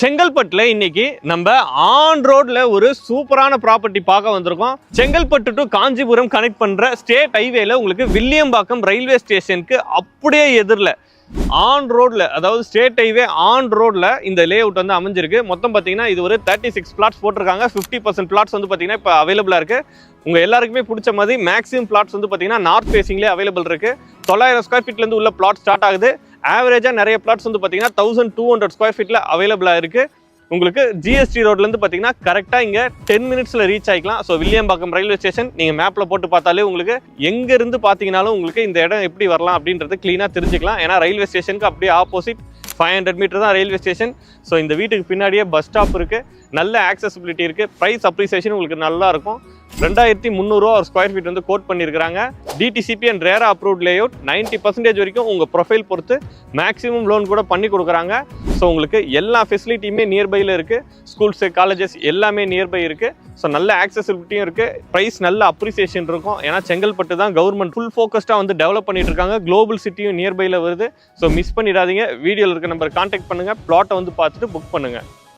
செங்கல்பட்டில் இன்னைக்கு நம்ம ஆன் ரோட்ல ஒரு சூப்பரான ப்ராப்பர்ட்டி பார்க்க வந்திருக்கோம். செங்கல்பட்டு டு காஞ்சிபுரம் கனெக்ட் பண்ற ஸ்டேட் ஹைவேல உங்களுக்கு வில்லியம்பாக்கம் ரயில்வே ஸ்டேஷனுக்கு அப்படியே எதிரில் ஆன் ரோட்ல அதாவது ஸ்டேட் ஹைவே ஆன் ரோட்ல இந்த லே அவுட் வந்து அமைஞ்சிருக்கு. மொத்தம் பார்த்தீங்கன்னா இது ஒரு தேர்ட்டி சிக்ஸ் பிளாட்ஸ் போட்டிருக்காங்க. ஃபிஃப்டி பர்சன்ட் பிளாட்ஸ் வந்து பார்த்தீங்கன்னா இப்போ அவைலபிளாக இருக்கு. உங்கள் எல்லாருக்குமே பிடிச்ச மாதிரி மேக்ஸிமம் பிளாட்ஸ் வந்து பார்த்தீங்கன்னா நார்த் ஃபேசிங்லேயே அவைலபிள் இருக்கு. தொள்ளாயிரம் ஸ்கொயர் ஃபீட்லேருந்து உள்ள பிளாட் ஸ்டார்ட் ஆகுது. ஆவரேஜாக நிறைய பிளாட்ஸ் வந்து பார்த்தீங்கன்னா தௌசண்ட் டூ ஹண்ட்ரட் ஸ்கொயர் ஃபீட்டில் அவைலபிளாக இருக்குது உங்களுக்கு ஜிஎஸ்டி ரோட்லேருந்து பார்த்தீங்கன்னா கரெக்டாக இங்கே டென் மினிட்ஸில் ரீச் ஆகிக்கலாம் ஸோ வில்லியம்பாக்கம் ரயில்வே ஸ்டேஷன் நீங்கள் மேப்பில் போட்டு பார்த்தாலே உங்களுக்கு எங்கேருந்து பார்த்தீங்கனாலும் உங்களுக்கு இந்த இடம் எப்படி வரலாம் அப்படின்றது க்ளீனாக தெரிஞ்சுக்கலாம். ஏன்னா ரயில்வே ஸ்டேஷனுக்கு அப்படியே ஆப்போசிட் ஃபைவ் ஹண்ட்ரட் மீட்டர் தான் ரயில்வே ஸ்டேஷன் ஸோ இந்த வீட்டுக்கு பின்னாடியே பஸ் ஸ்டாப் இருக்குது நல்ல ஆக்சசிபிலிட்டி இருக்குது ப்ரைஸ் அப்ரிசியேஷன் உங்களுக்கு நல்லா இருக்கும். ரெண்டாயிரத்தி முந்நூறுரூவா ஒரு ஸ்கொயர் ஃபீட் வந்து கோட் பண்ணியிருக்காங்க DTCP and RERA approved layout ninety percentage வரைக்கும் உங்கள் ப்ரொஃபைல் பொறுத்து மேக்ஸிமம் லோன் கூட பண்ணி கொடுக்குறாங்க. ஸோ உங்களுக்கு எல்லா ஃபெசிலிட்டியுமே நியர்பையில் இருக்குது ஸ்கூல்ஸு காலேஜஸ் எல்லாமே நியர்பை இருக்குது ஸோ நல்ல ஆக்சசிபிலிட்டியும் இருக்குது ப்ரைஸ் நல்ல அப்ரிசியேஷன் இருக்கும். ஏன்னா செங்கல்பட்டு தான் கவர்மெண்ட் ஃபுல் ஃபோக்கஸ்டாக வந்து டெவலப் பண்ணிட்டு இருக்காங்க. குளோபல் சிட்டியும் நியர்பையில் வருது. ஸோ மிஸ் பண்ணிடாதீங்க. வீடியோவில் இருக்க நம்பர் கான்டாக்ட் பண்ணுங்கள் ப்ளாட்டை வந்து பார்த்துட்டு புக் பண்ணுங்கள்